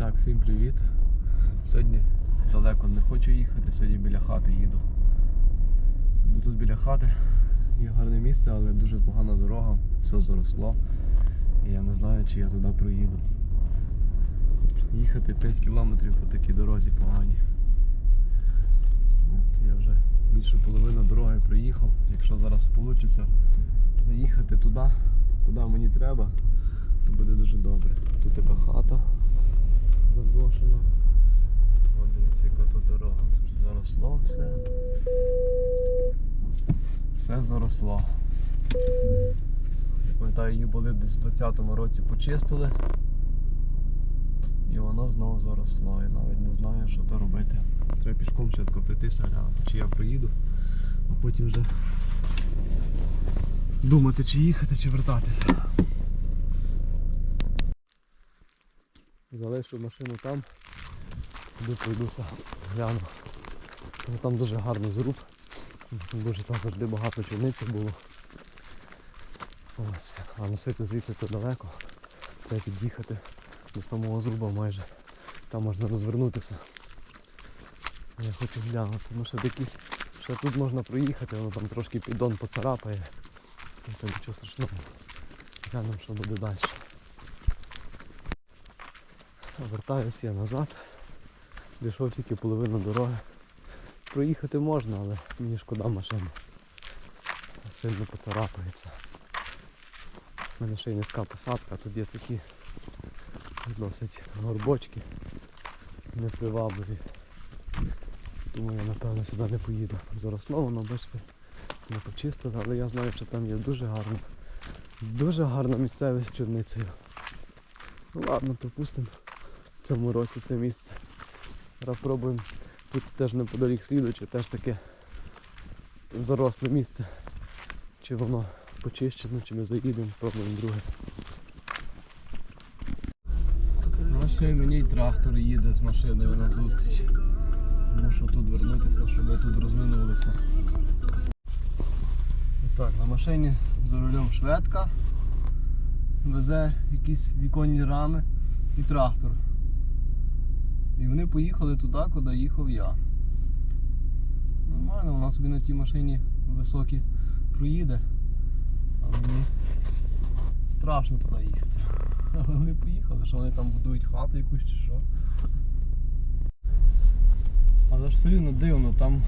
Так, всім привіт. Сьогодні далеко не хочу їхати, сьогодні біля хати їду. Ну, Тут біля хати є гарне місце, але дуже погана дорога, все заросло. І я не знаю, чи я туди проїду. Їхати 5 кілометрів по такій дорозі погані. От я вже більшу половину дороги проїхав. Якщо зараз вийде заїхати туди, куди мені треба, то буде дуже добре. Тут така хата заброшена. О, дивіться, яка тут дорога. Заросло все. Все заросло. Пам'ятаю, її були десь в 20-му році почистили. І воно знову заросло. Я навіть не знаю, що то робити. Треба пішком чітко прийтися, глянути, чи я проїду, а потім вже думати, чи їхати, чи вертатися. Залишу машину там, іду пройдуся, гляну. Ну, Там дуже гарний зруб. Дуже там завжди багато чорниці було. Ось. А носити звідси то далеко. Треба під'їхати до самого зруба майже. Там можна розвернутися. Я хочу глянути. Ну ще такі, ще тут можна проїхати, воно там трошки піддон поцарапає. Нічого страшного. Глянемо, що буде далі. Вертаюсь я назад. Дійшов тільки половину дороги. Проїхати можна, але мені шкода машини. Сильно поцарапається. У мене ще й низька посадка, тут є такі досить горбочки непривабливі. Тому я напевно сюди не поїду. Заросло воно, бачите, не почистили, але я знаю, що там є дуже гарно. Дуже гарна місцевість з чорницею. Ну ладно, пропустимо цьому році це місце. Зараз пробуємо тут теж неподалік слідучи, теж таке заросле місце. Чи воно почищено, чи ми заїдемо, пробуємо друге. Ну ще мені й трактор їде з машиною на зустріч. Мушу тут вернутися, щоб ви тут розминулися. Так, на машині за рулем шведка. Везе якісь віконні рами і трактор. І вони поїхали туди, куди їхав я. Нормально, вона собі на тій машині високій проїде. А мені страшно туди їхати. Але вони поїхали, що вони там будують хату якусь чи що. Але ж все рівно дивно, там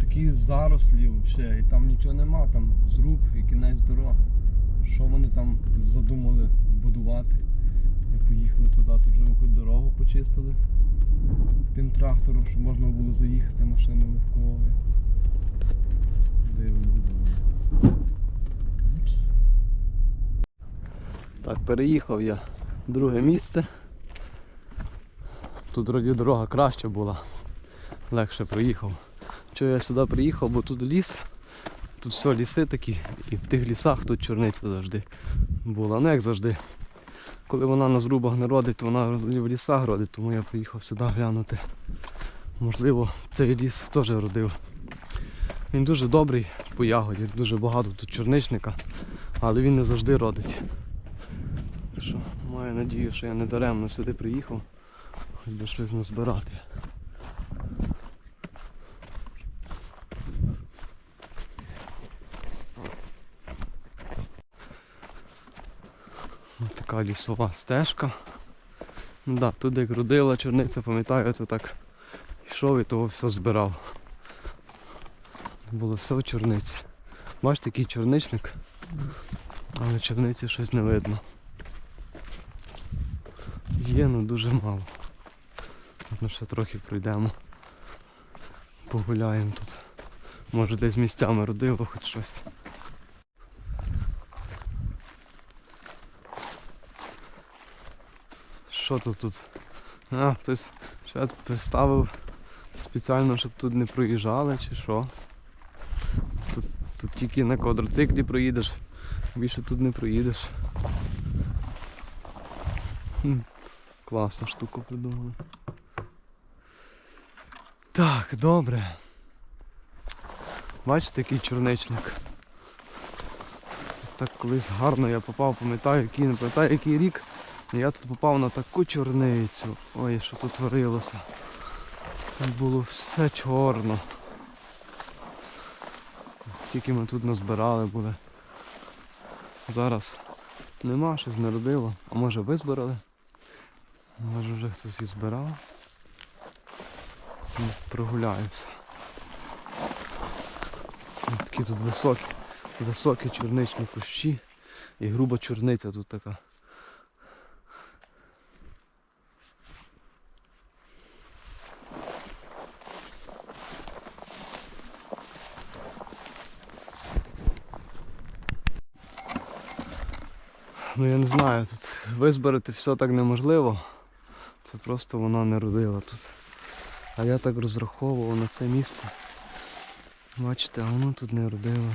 такі зарослі взагалі, і там нічого нема, там зруб і кінець дороги. Що вони там задумали будувати? І поїхали туди, тут вже хоч дорогу почистили тим трактором, щоб можна було заїхати машиною легковою. Дивно було. Упс. Так, переїхав я в друге місце. Тут вроді дорога краща була, легше проїхав. Чого я сюди приїхав, бо тут ліс, тут все ліси такі, і в тих лісах тут чорниця завжди була. Ну як завжди. Коли вона на зрубах не родить, то вона в лісах родить, тому я приїхав сюди глянути. Можливо, цей ліс теж родив. Він дуже добрий по ягоді, дуже багато тут чорничника, але він не завжди родить. Що маю надію, що я не даремно сюди приїхав, хоч би щось назбирати. Ось така лісова стежка. Ну Да, тут як родила чорниця, пам'ятаю, то так йшов і того все збирав. Було все в чорниці. Бачите, який чорничник, але чорниці щось не видно. Є, ну дуже мало. Ми ще трохи пройдемо. Погуляємо тут. Може десь місцями родило хоч щось. Що тут тут? А, хтось ще приставив спеціально, щоб тут не проїжджали чи що. Тут, тут тільки на квадроциклі проїдеш, більше тут не проїдеш. Хм, класну штуку придумали. Так, добре. Бачите, який чорничник. Так колись гарно я попав, пам'ятаю, який не пам'ятаю, який рік. Я тут попав на таку чорницю. Ой, що тут творилося. Тут було все чорно. Тільки ми тут назбирали були. Зараз нема, щось не родило. А може ви збирали? Може вже хтось і збирав. Ну, Прогуляюся. Ось Такі тут високі, високі чорничні кущі і груба чорниця тут така. Ну я не знаю, тут визбирати все так неможливо. Це просто вона не родила тут. А я так розраховував на це місце. Бачите, а воно тут не родило.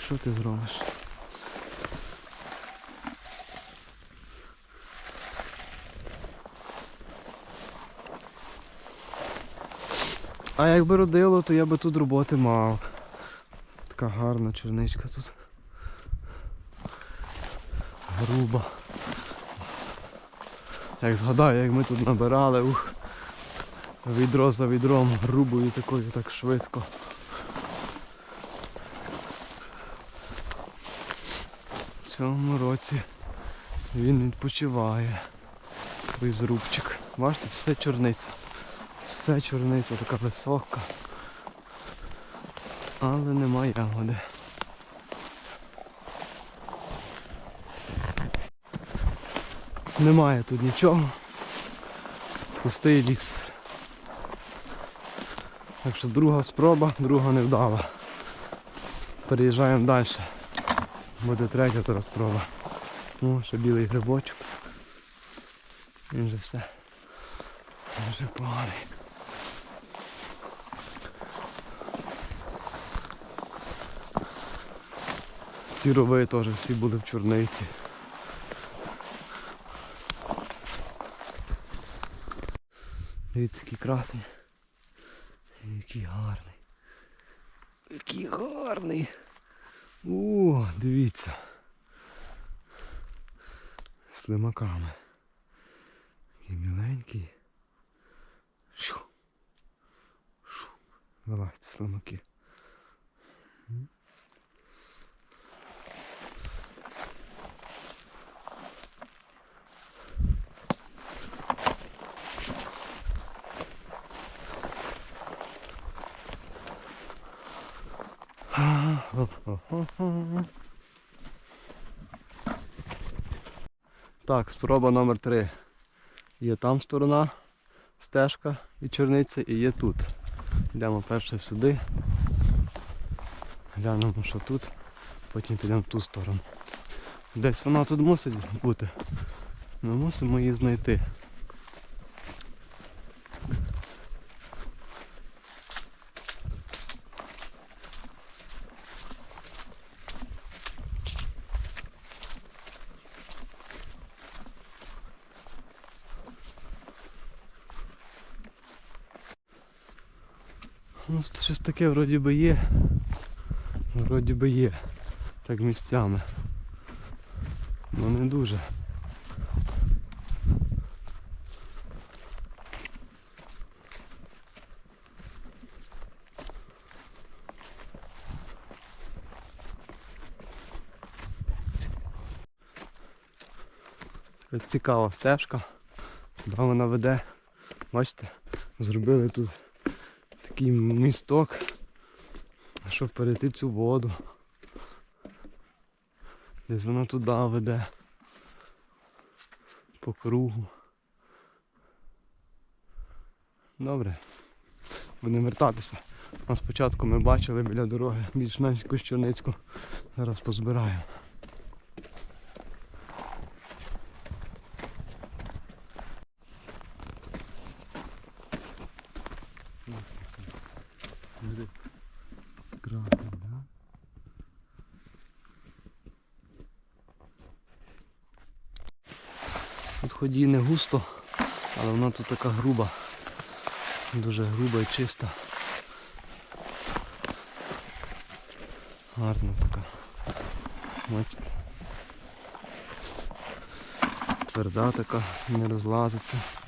Що ти зробиш? А якби родило, то я би тут роботи мав. Така гарна черничка тут. Груба. Як згадаю, як ми тут набирали, ух, відро за відром, грубою такою так швидко. В цьому році він відпочиває. Той зрубчик. Бачите, все чорниця. Все чорниця така висока. Але немає ягоди. Немає тут нічого. Пустий ліс. Так що друга спроба, друга невдала. Переїжджаємо далі. Буде третя зараз спроба. О, ще білий грибочок. Він же все. Він вже поганий. Ці рови теж всі були в чорниці. Дивіться, який красний. Який гарний. Який гарний. О, дивіться. З лимаками. Такий міленький. Шу. Шу. Вилазьте слимаки. Так, спроба номер три. Є там сторона, стежка і черниця, і є тут. Йдемо перше сюди. Глянемо, що тут, потім підемо в ту сторону. Десь вона тут мусить бути. Ми мусимо її знайти. Ну щось таке вроді би є. Вроді би є. Так місцями. Ну не дуже. Цікава стежка. Куди вона веде. Бачите, зробили тут такий місток, щоб перейти цю воду. Десь вона туди веде. По кругу. Добре. Будемо вертатися. А спочатку ми бачили біля дороги більш-менш Кущурницьку. Зараз позбираємо. Красный, да? Тут ході не густо, але вона тут така груба. Дуже груба і чиста. Гарна така. Бачите? Тверда така, не розлазиться.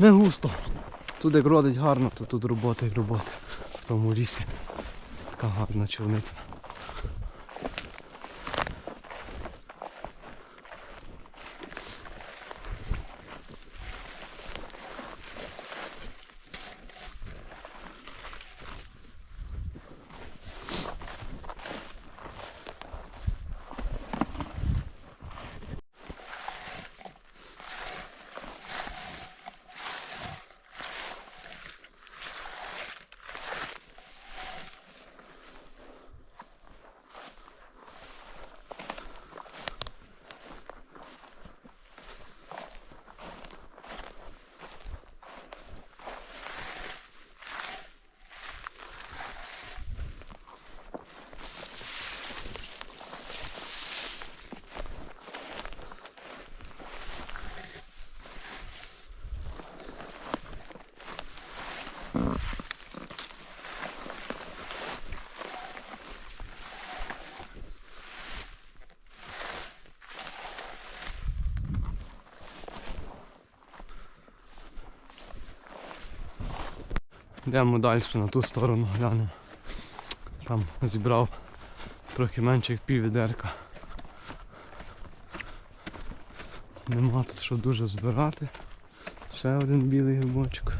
Не густо. Тут як родить гарно, то тут робота і робота. В тому лісі. Така гарна човниця. Йдемо далі на ту сторону глянемо. Там зібрав трохи менше як пів відерка. Нема тут що дуже збирати. Ще один білий грибочок.